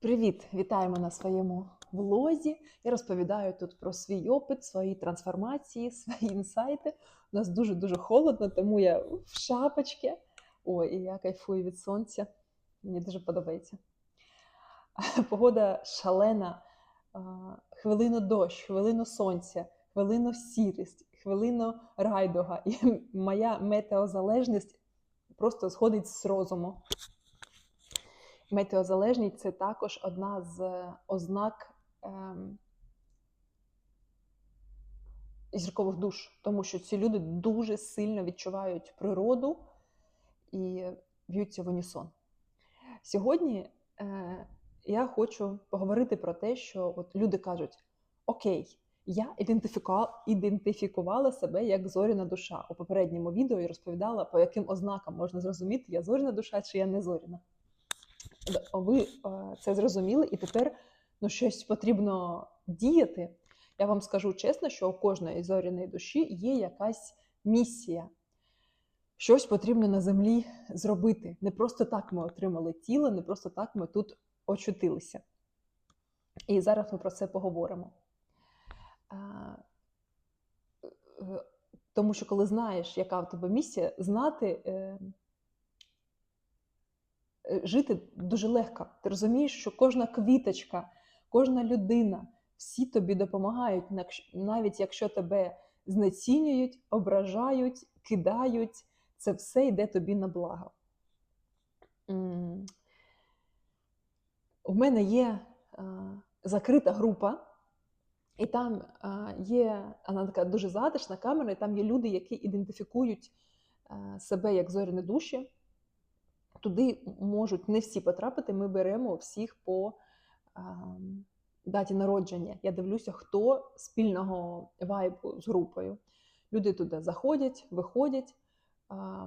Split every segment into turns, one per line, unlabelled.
Привіт! Вітаємо на своєму влозі. Я розповідаю тут про свій опит, свої трансформації, свої інсайти. У нас дуже-дуже холодно, тому я в шапочці. Ой, і я кайфую від сонця. Мені дуже подобається. Погода шалена. Хвилину дощ, хвилину сонця, хвилину сірість, хвилину райдуга. І моя метеозалежність просто сходить з розуму. Метеозалежність це також одна з ознак ем, зіркових душ, тому що ці люди дуже сильно відчувають природу і б'ються в унісон. Сьогодні е, я хочу поговорити про те, що от люди кажуть: Окей, я ідентифікувала, себе як зоряна душа. У попередньому відео я розповідала, по яким ознакам можна зрозуміти, я зоряна душа чи я не зоряна ви е, це зрозуміли, і тепер ну, щось потрібно діяти. Я вам скажу чесно, що у кожної зоряної душі є якась місія. Щось потрібно на землі зробити. Не просто так ми отримали тіло, не просто так ми тут очутилися. І зараз ми про це поговоримо. Е, тому що, коли знаєш, яка в тебе місія, знати е, Е, жити дуже легко. Ти розумієш, що кожна квіточка, кожна людина, всі тобі допомагають, навіть якщо тебе знецінюють, ображають, кидають, це все йде тобі на благо. У мене є закрита група, і там є вона така дуже затишна камера, і там є люди, які ідентифікують себе як зоряні душі. Туди можуть не всі потрапити. Ми беремо всіх по а, даті народження. Я дивлюся, хто спільного вайбу з групою. Люди туди заходять, виходять. А,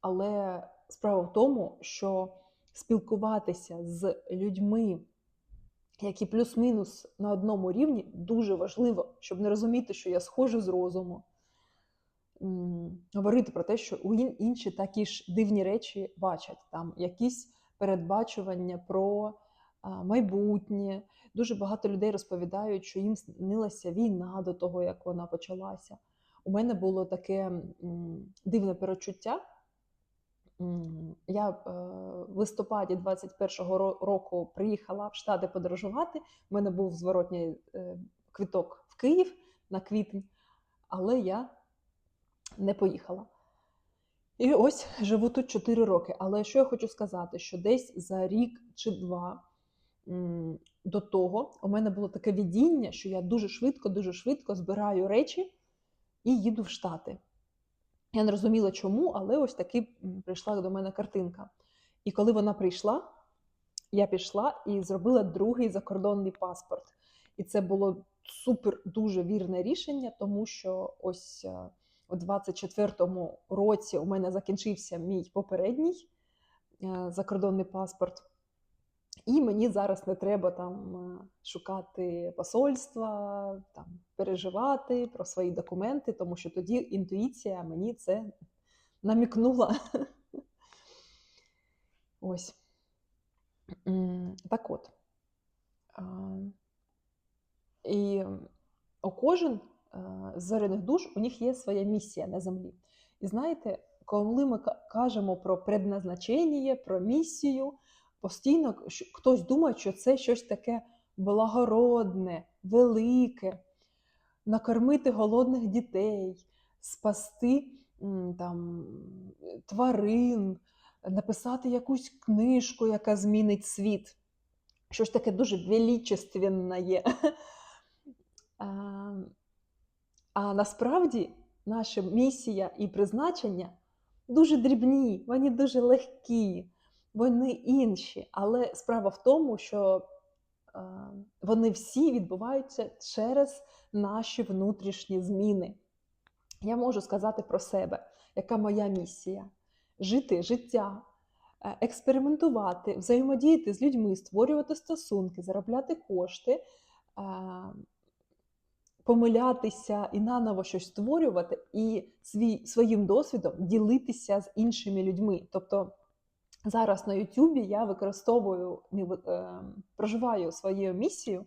але справа в тому, що спілкуватися з людьми, які плюс-мінус на одному рівні, дуже важливо, щоб не розуміти, що я схожу з розуму говорити про те, що інші такі ж дивні речі бачать там якісь передбачування про майбутнє. Дуже багато людей розповідають, що їм снилася війна до того, як вона почалася. У мене було таке дивне перечуття. Я е, в листопаді 21-го року приїхала в Штати подорожувати. У мене був зворотній е, квіток в Київ на квітень, але я не поїхала. І ось живу тут 4 роки. Але що я хочу сказати, що десь за рік чи два до того у мене було таке відіння, що я дуже швидко, дуже швидко збираю речі і їду в Штати. Я не розуміла, чому, але ось таки прийшла до мене картинка. І коли вона прийшла, я пішла і зробила другий закордонний паспорт. І це було супер дуже вірне рішення, тому що ось е, у 24-му році у мене закінчився мій попередній е, закордонний паспорт. І мені зараз не треба там е, шукати посольства, там, переживати про свої документи, тому що тоді інтуїція мені це намікнула. Ось. Так от. І кожен зоряних душ у них є своя місія на землі. І знаєте, коли ми кажемо про предназначення, про місію, постійно хтось думає, що це щось таке благородне, велике, накормити голодних дітей, спасти там, тварин, написати якусь книжку, яка змінить світ. Щось таке дуже величественне. А насправді наша місія і призначення дуже дрібні, вони дуже легкі, вони інші. Але справа в тому, що е, вони всі відбуваються через наші внутрішні зміни. Я можу сказати про себе, яка моя місія жити життя, е, експериментувати, взаємодіяти з людьми, створювати стосунки, заробляти кошти. Помилятися і наново щось створювати, і свій, своїм досвідом ділитися з іншими людьми. Тобто зараз на Ютубі я використовую, е, проживаю свою місію.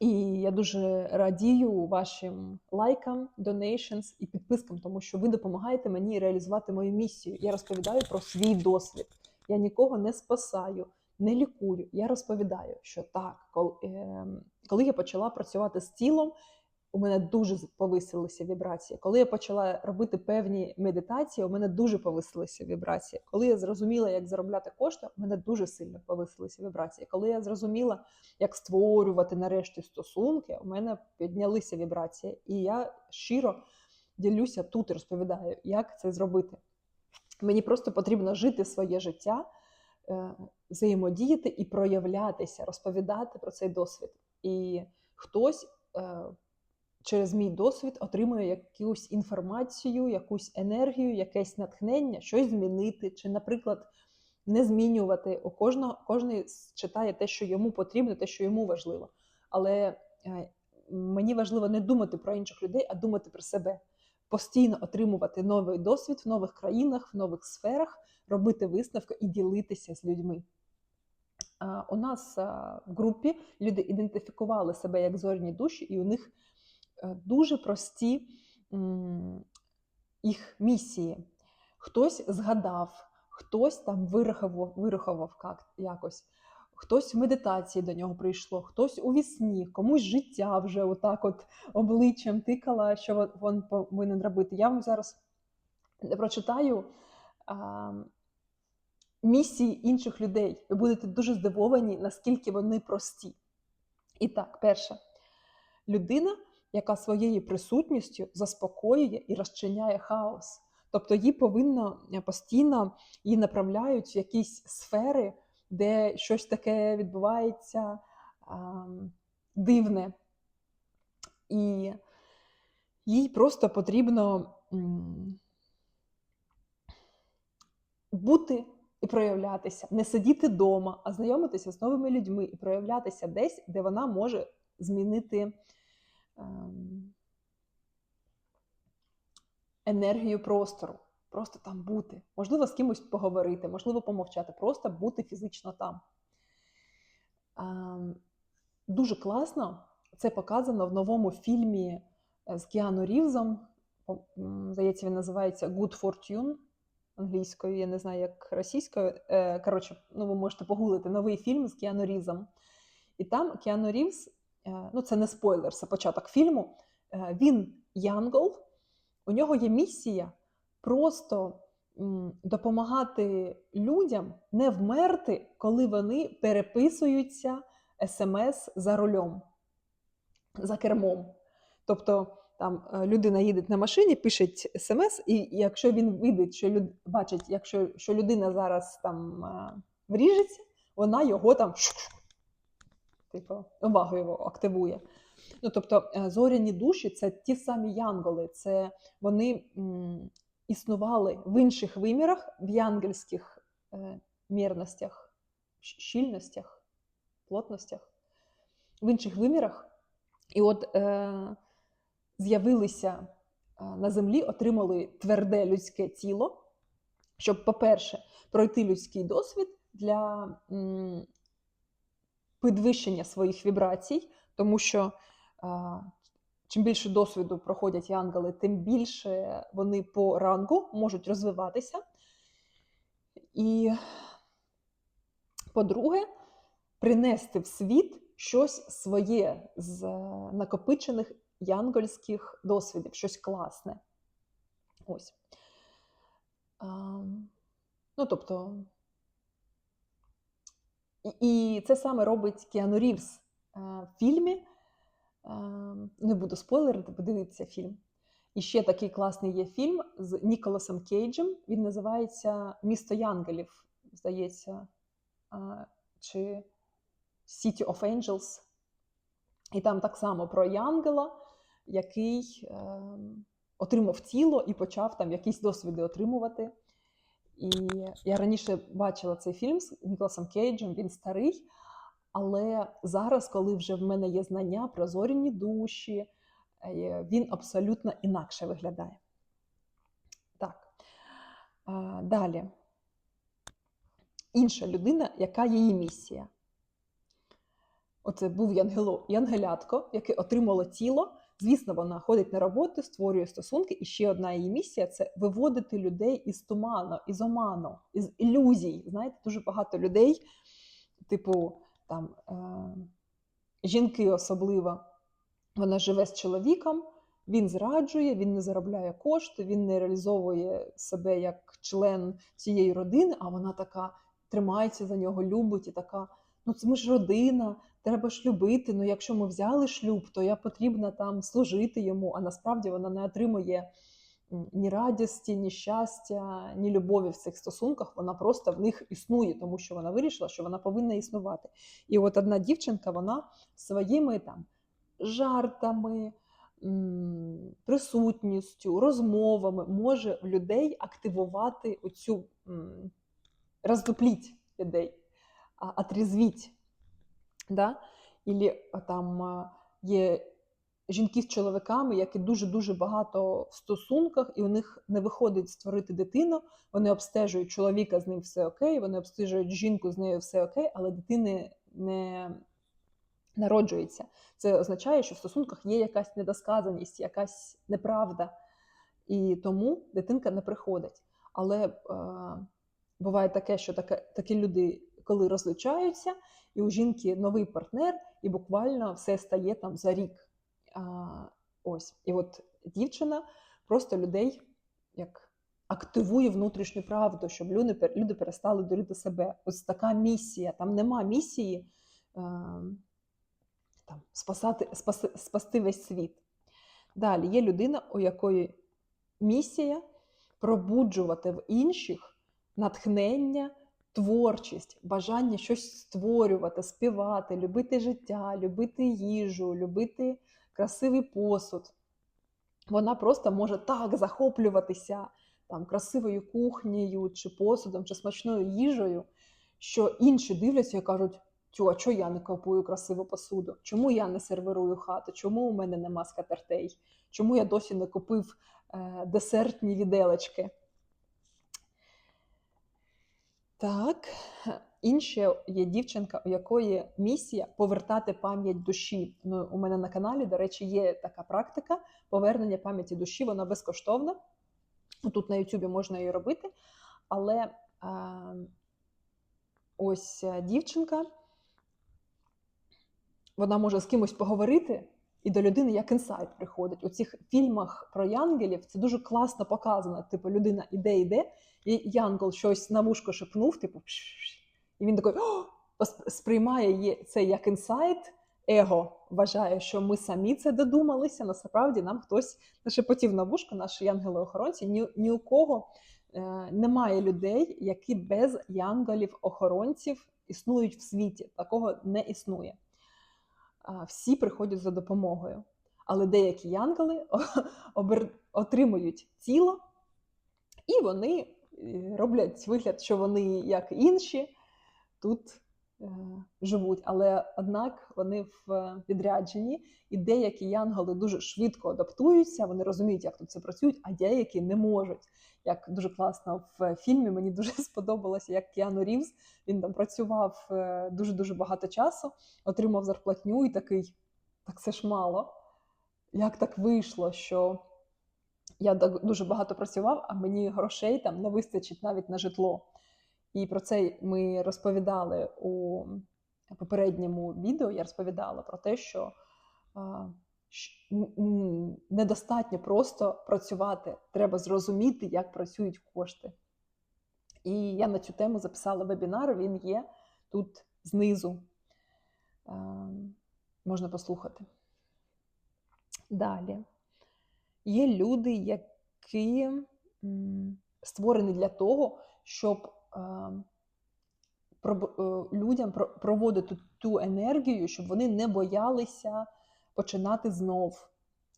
І я дуже радію вашим лайкам, donations і підпискам, тому що ви допомагаєте мені реалізувати мою місію. Я розповідаю про свій досвід. Я нікого не спасаю, не лікую. Я розповідаю, що так, коли, е, коли я почала працювати з тілом, у мене дуже повисилися вібрації. Коли я почала робити певні медитації, у мене дуже повисилися вібрації. Коли я зрозуміла, як заробляти кошти, у мене дуже сильно повисилися вібрації. Коли я зрозуміла, як створювати нарешті стосунки, у мене піднялися вібрації. І я щиро ділюся тут і розповідаю, як це зробити. Мені просто потрібно жити своє життя, е, взаємодіяти і проявлятися, розповідати про цей досвід. І хтось е, через мій досвід отримує якусь інформацію, якусь енергію, якесь натхнення, щось змінити, чи, наприклад, не змінювати. У кожного кожен читає те, що йому потрібно, те, що йому важливо. Але е, мені важливо не думати про інших людей, а думати про себе. Постійно отримувати новий досвід в нових країнах, в нових сферах, робити висновки і ділитися з людьми. У нас в групі люди ідентифікували себе як зорні душі, і у них е, дуже прості їх місії. Хтось згадав, хтось там вирахував, якось, хтось в медитації до нього прийшло, хтось у вісні, комусь життя вже отак от обличчям тикала, що він повинен робити. Я вам зараз прочитаю місії інших людей. Ви будете дуже здивовані, наскільки вони прості. І так, перше, людина, яка своєю присутністю заспокоює і розчиняє хаос. Тобто її повинно е, постійно її направляють в якісь сфери, де щось таке відбувається а, дивне. І їй просто потрібно бути і проявлятися, не сидіти вдома, а знайомитися з новими людьми і проявлятися десь, де вона може змінити ем, енергію простору. Просто там бути. Можливо, з кимось поговорити, можливо, помовчати, просто бути фізично там. Ем, дуже класно це показано в новому фільмі е, з Кіану Рівзом. Здається, він називається Good Fortune англійською, я не знаю, як російською. Е, Коротше, ну ви можете погуглити новий фільм з Кіану Рівзом. І там Кіану Рівз, е, ну це не спойлер, це початок фільму. е, Він янгол, у нього є місія просто допомагати людям не вмерти, коли вони переписуються смс за рулем, за кермом. Тобто там е, людина їде на машині, пише смс, і якщо він видить, що люд... бачить, якщо що людина зараз там е, вріжеться, вона його там типу, увагу його активує. Ну, тобто е, зоряні душі це ті самі янголи, це вони м, існували в інших вимірах, в янгельських е, мірностях, щільностях, плотностях, в інших вимірах. І от е, з'явилися на землі, отримали тверде людське тіло, щоб, по-перше, пройти людський досвід для підвищення своїх вібрацій, тому що чим більше досвіду проходять янголи, тим більше вони по рангу можуть розвиватися. І, по-друге, принести в світ щось своє з е, накопичених янгольських досвідів, щось класне. Ось. Ну, тобто, і, це саме робить Кіану Рівз е, в фільмі. Не буду спойлерити, подивіться фільм. І ще такий класний є фільм з Ніколасом Кейджем. Він називається Місто Янголів, здається, чи City of Angels. І там так само про Янгела, який е, отримав тіло і почав там якісь досвіди отримувати. І я раніше бачила цей фільм з Ніколасом Кейджем, він старий. Але зараз, коли вже в мене є знання про зоряні душі, е, він абсолютно інакше виглядає. Так. Далі. інша людина, яка її місія. Оце був янгело, янгелятко, яке отримало тіло. Звісно, вона ходить на роботу, створює стосунки, і ще одна її місія це виводити людей із туману, із оману, із ілюзій. Знаєте, дуже багато людей, типу там е- жінки особливо, вона живе з чоловіком, він зраджує, він не заробляє кошти, він не реалізовує себе як член цієї родини, а вона така тримається за нього, любить і така. Ну, це ми ж родина, треба ж любити. Ну, якщо ми взяли шлюб, то я потрібна там служити йому. А насправді вона не отримує ні радості, ні щастя, ні любові в цих стосунках. Вона просто в них існує, тому що вона вирішила, що вона повинна існувати. І от одна дівчинка, вона своїми там жартами, присутністю, розмовами може в людей активувати оцю роздупліть людей, отрізвіть. Да? Ілі там є жінки з чоловіками, які дуже-дуже багато в стосунках, і у них не виходить створити дитину. Вони обстежують чоловіка, з ним все окей, вони обстежують жінку, з нею все окей, але дитини не народжується. Це означає, що в стосунках є якась недосказаність, якась неправда. І тому дитинка не приходить. Але е, буває таке, що таке, такі люди, коли розлучаються, і у жінки новий партнер, і буквально все стає там за рік. А, Ось. І от дівчина просто людей як активує внутрішню правду, щоб люди люди перестали дурити себе. Ось така місія. Там нема місії а, там, спасати, спаси, спасти весь світ. Далі є людина, у якої місія пробуджувати в інших натхнення творчість, бажання щось створювати, співати, любити життя, любити їжу, любити красивий посуд. Вона просто може так захоплюватися там, красивою кухнею, чи посудом, чи смачною їжею, що інші дивляться і кажуть: Тю, а чого я не купую красиву посуду? Чому я не сервірую хату? Чому у мене нема скатертей? Чому я досі не купив е, десертні віделечки? Так, інша є дівчинка, у якої місія повертати пам'ять душі. Ну, У мене на каналі, до речі, є така практика повернення пам'яті душі, вона безкоштовна. Тут на Ютубі можна її робити. Але е, ось дівчинка, вона може з кимось поговорити, і до людини як інсайт приходить. У цих фільмах про янгелів це дуже класно показано. Типу, людина іде, іде, і янгол щось на вушко шепнув, типу, і він такий сприймає це як інсайт. Его вважає, що ми самі це додумалися. Насправді нам хтось нашепотів на вушко, наші янгели-охоронці. Ні, ні у кого е, немає людей, які без янголів-охоронців існують в світі. Такого не існує. Всі приходять за допомогою. Але деякі янголи отримують тіло, і вони е, роблять вигляд, що вони, як інші, тут живуть. Але однак вони в підрядженні, і деякі янголи дуже швидко адаптуються, вони розуміють, як тут це працюють, а деякі не можуть. Як дуже класно в фільмі, мені дуже сподобалося, як Кіану Рівз він там працював дуже дуже багато часу, отримав зарплатню і такий: так це ж мало. Як так вийшло, що я дуже багато працював, а мені грошей там не вистачить навіть на житло. І про це ми розповідали у попередньому відео. Я розповідала про те, що недостатньо просто працювати, треба зрозуміти, як працюють кошти. І я на цю тему записала вебінар, він є тут знизу. Можна послухати. Далі. Є люди, які створені для того, щоб людям проводити ту енергію, щоб вони не боялися починати знов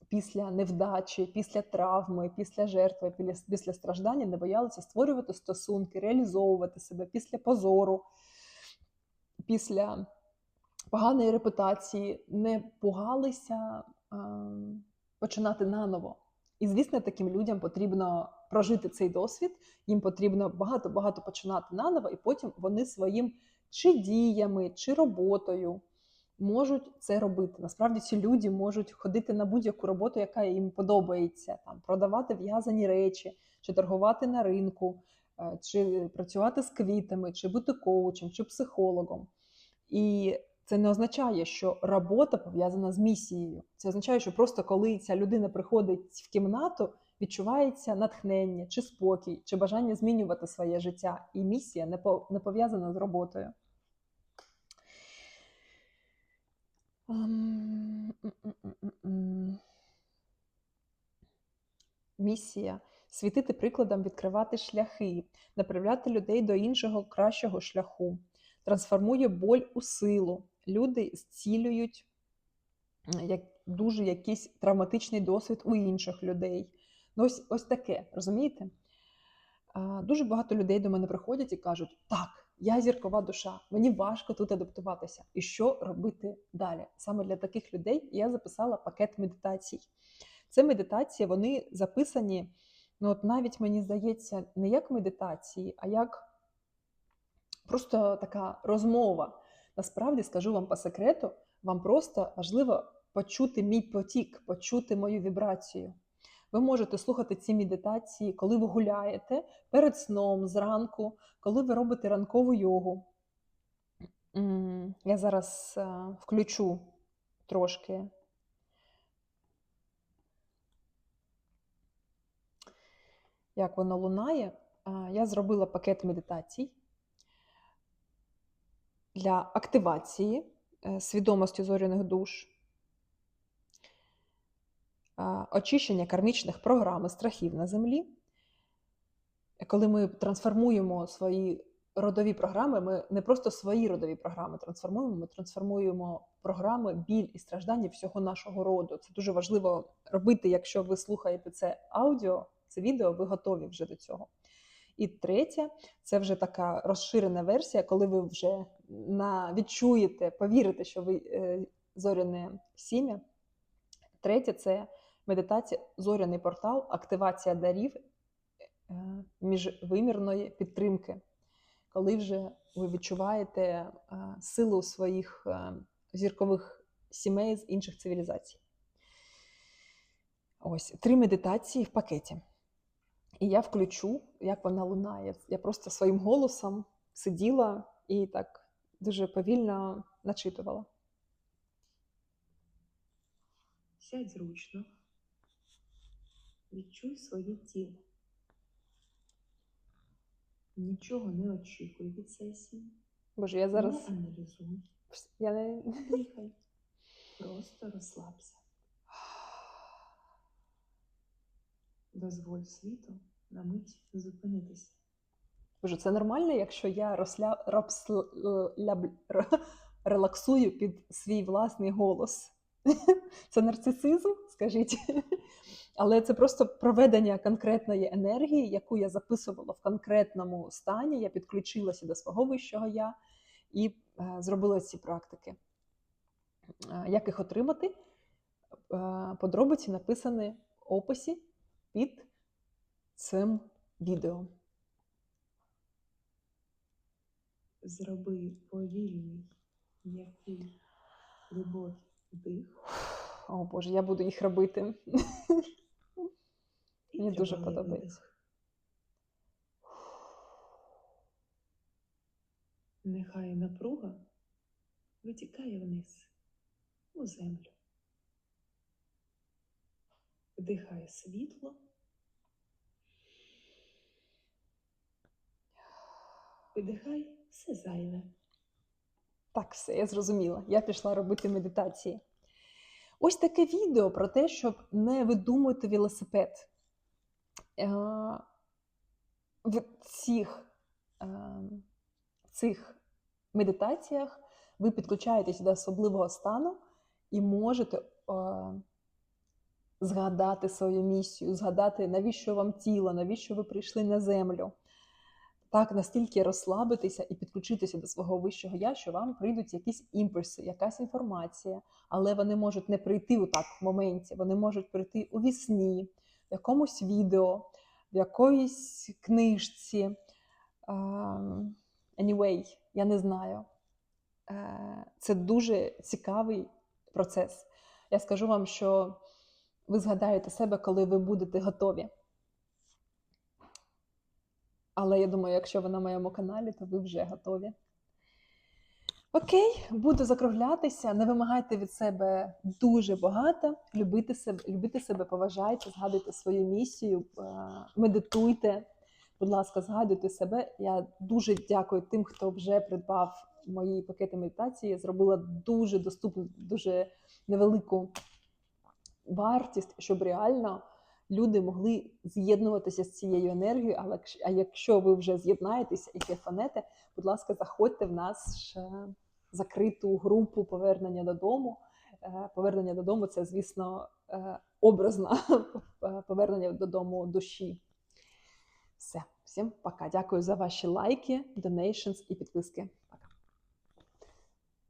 після невдачі, після травми, після жертви, після страждання, не боялися створювати стосунки, реалізовувати себе після позору, після поганої репутації, не пугалися починати наново. І, звісно, таким людям потрібно прожити цей досвід, їм потрібно багато-багато починати наново, і потім вони своїм чи діями, чи роботою можуть це робити. Насправді ці люди можуть ходити на будь-яку роботу, яка їм подобається, там продавати в'язані речі, чи торгувати на ринку, е, чи працювати з квітами, чи бути коучем, чи психологом. І це не означає, що робота пов'язана з місією. Це означає, що просто коли ця людина приходить в кімнату, відчувається натхнення, чи спокій, чи бажання змінювати своє життя. І місія не пов'язана з роботою. Ем. Місія світити прикладом, відкривати шляхи, направляти людей до іншого кращого шляху, трансформує боль у силу. Люди зцілюють як дуже якийсь травматичний досвід у інших людей. Ну, ось, ось таке, розумієте? Дуже багато людей до мене приходять і кажуть: так, я зіркова душа, мені важко тут адаптуватися. І що робити далі? Саме для таких людей я записала пакет медитацій. Це медитації, вони записані, ну от навіть мені здається, не як медитації, а як просто така розмова. Насправді скажу вам по секрету, вам просто важливо почути мій потік, почути мою вібрацію. Ви можете слухати ці медитації, коли ви гуляєте перед сном, зранку, коли ви робите ранкову йогу. Я зараз е, включу трошки. Як воно лунає, Е, я зробила пакет медитацій для активації е, свідомості зоряних душ, очищення кармічних програм і страхів на землі. Коли ми трансформуємо свої родові програми, ми не просто свої родові програми трансформуємо, ми трансформуємо програми біль і страждання всього нашого роду. Це дуже важливо робити, якщо ви слухаєте це аудіо, це відео, ви готові вже до цього. І третє, це вже така розширена версія, коли ви вже на, відчуєте, повірите, що ви е, зоряне сім'я. Третє це медитація, зоряний портал, активація дарів е, міжвимірної підтримки, коли вже ви відчуваєте е, силу своїх е, зіркових сімей з інших цивілізацій. Ось три медитації в пакеті. І я включу, як вона лунає. Я просто своїм голосом сиділа і так дуже повільно начитувала.
Сядь зручно. Відчуй своє тіло. Нічого не очікуй від сесії.
Боже, я зараз.
Не аналізуй.
Я не...
Дихай. Просто розслабся. Дозволь світу на мить зупинитися.
Боже, це нормально, якщо я розля... робс- ляб- р- релаксую під свій власний голос. Це нарцисизм, скажіть. Але це просто проведення конкретної енергії, яку я записувала в конкретному стані. Я підключилася до свого вищого я і е, зробила ці практики. Е, Як їх отримати? Е, Подробиці написані в описі під цим відео.
Зроби повільний, м'який, глибокий вдих.
О Боже, я буду їх робити. Мені дуже подобається.
Нехай напруга витікає вниз у землю. Вдихай світло. Видихай все зайве.
Так, все, я зрозуміла. Я пішла робити медитації. Ось таке відео про те, щоб не видумувати велосипед. Е, В цих, е, цих медитаціях ви підключаєтесь до особливого стану і можете е, згадати свою місію, згадати, навіщо вам тіло, навіщо ви прийшли на землю. Так, настільки розслабитися і підключитися до свого вищого я, що вам прийдуть якісь імпульси, якась інформація, але вони можуть не прийти у так в моменті, вони можуть прийти у вісні, в якомусь відео, в якоїсь книжці. Anyway, я не знаю. Е, Це дуже цікавий процес. Я скажу вам, що ви згадаєте себе, коли ви будете готові. Але я думаю, якщо ви на моєму каналі, то ви вже готові. Окей, буду закруглятися. Не вимагайте від себе дуже багато. Любити себе, любити себе, поважайте, згадуйте свою місію, е, медитуйте. Будь ласка, згадуйте себе. Я дуже дякую тим, хто вже придбав мої пакети медитації. Я зробила дуже доступну, дуже невелику вартість, щоб реально люди могли з'єднуватися з цією енергією. Але а якщо ви вже з'єднаєтеся і кефанете, будь ласка, заходьте в нас закриту групу повернення додому. Е, Повернення додому це, звісно, е, образно е, повернення додому душі. Все, всім пока. Дякую за ваші лайки, donations і підписки.